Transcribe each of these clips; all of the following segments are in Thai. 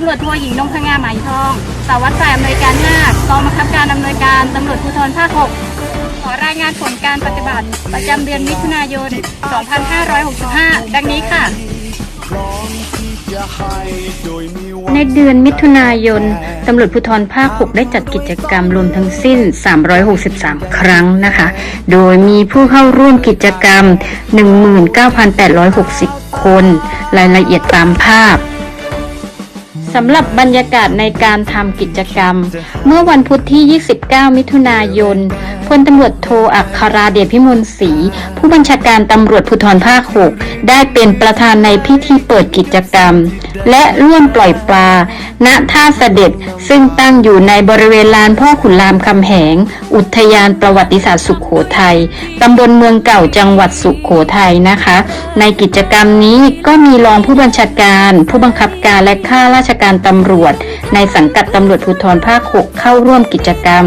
ตำรวจโทหญิงนงพงาไหมทองสารวัตรฝ่ายอำนวยการ5กองบังคับการอำนวยการตำรวจภูธรภาค6ขอรายงานผลการปฏิบัติ ประจำเดือนมิถุนายน 2565 ดังนี้ค่ะ ในเดือนมิถุนายนตำรวจภูธรภาค 6 ได้จัดกิจกรรมรวมทั้งสิ้น 363 ครั้งนะคะ โดยมีผู้เข้าร่วมกิจกรรม 19,860 คน รายละเอียดตามภาพ สำหรับบรรยากาศในการทำกิจกรรม เมื่อวันพุธที่ 29 มิถุนายน พลตำรวจโทอัคราเดชพิมลศรีผู้บัญชาการตำรวจภูธรภาค6ได้เป็นประธานในพิธีเปิดกิจกรรม และร่วมปล่อยปลา ณท่าเสด็จซึ่งตั้งอยู่ในบริเวณลานพ่อขุนรามคำแหง อุทยานประวัติศาสตร์สุขโขทัยตำบลเมืองเก่าจังหวัดสุขโขทัยนะคะ ในกิจกรรมนี้ก็มีรองผู้บัญชาการ ผู้บังคับการและข้าราชการตำรวจ ในสังกัดตำรวจภูธรภาค6เข้าร่วมกิจกรรม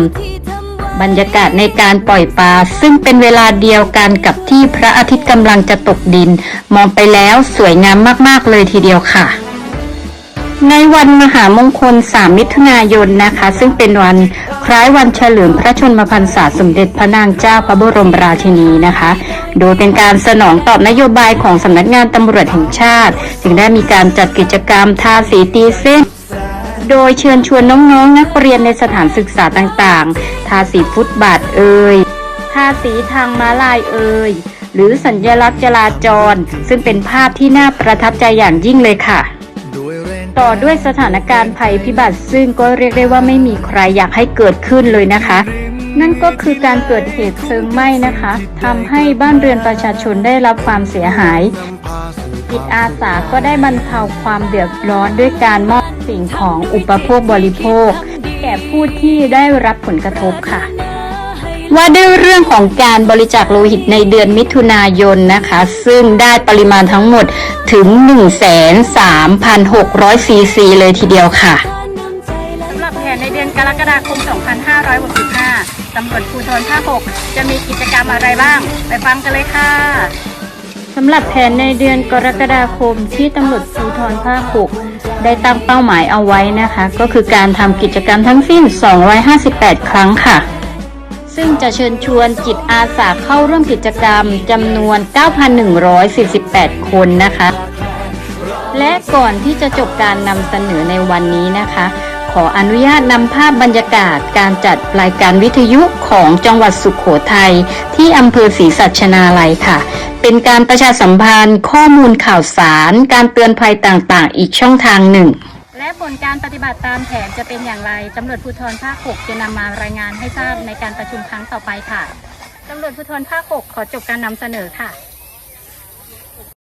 บรรยากาศในการปล่อยปลาซึ่งเป็นเวลาเดียวกันกับที่พระอาทิตย์กำลังจะตกดิน มองไปแล้วสวยงามมาก ๆ เลยทีเดียวค่ะ ในวันมหามงคล 3 มิถุนายนนะคะ ซึ่งเป็นวันคล้ายวันเฉลิมพระชนมพรรษาสมเด็จพระนางเจ้าพระบรมราชินีนะคะ โดยเป็นการสนองตอบนโยบายของสำนักงานตำรวจแห่งชาติ จึงได้มีการจัดกิจกรรมทาสีตีเส้น โดยเชิญชวนน้องๆ นักเรียนในสถานศึกษาต่างๆ ทาสีฟุตบาทเอ่ย ทาสีทางม้าลายเอ่ย หรือสัญลักษณ์จราจร ซึ่งเป็นภาพที่น่าประทับใจอย่างยิ่งเลยค่ะ ต่อด้วยสถานการณ์ภัยพิบัติซึ่งก็เรียกได้ว่าไม่มีใครอยากให้เกิดขึ้นเลยนะคะ นั่นก็คือการเกิดเหตุเพลิงไหม้นะคะทำให้บ้านเรือนประชาชนได้รับความเสียหาย จิตอาสาก็ได้บรรเทาความเดือดร้อนด้วยการมอบสิ่งของอุปโภคบริโภค แก่ผู้ที่ได้รับผลกระทบค่ะว่าด้วยเรื่องของการบริจาคโลหิตในเดือนมิถุนายนนะคะ ซึ่งได้ปริมาณทั้งหมดถึง 1,3,600 ซีซีเลยทีเดียวค่ะสำหรับแผนในเดือนกรกฎาคม 2565 ตำรวจภูธรภาค6จะมีกิจกรรมอะไรบ้าง ไปฟังกันเลยค่ะสำหรับแผนในเดือนกรกฎาคมที่ตำรวจภูธรภาค6ได้ตั้งเป้าหมายเอาไว้นะคะ ก็คือการทำกิจกรรมทั้งสิ้น 258 ครั้งค่ะ ซึ่งจะเชิญชวนจิตอาสาเข้าร่วมกิจกรรมจำนวน 9,148 คนนะคะ และก่อนที่จะจบการนำเสนอในวันนี้นะคะ ขออนุญาตนำภาพบรรยากาศการจัดรายการวิทยุของจังหวัดสุขโขทัยที่อำเภอศรีสัชนาลัยค่ะ เป็นการประชาสัมพันธ์ข้อมูลข่าวสาร การเตือนภัยต่างๆ อีกช่องทางหนึ่ง และผลการปฏิบัติตามแผนจะเป็นอย่างไรตำรวจภูธรภาค 6 จะนำมารายงานให้ทราบในการประชุมครั้งต่อไปค่ะตำรวจภูธรภาค 6 ขอจบการนำเสนอค่ะ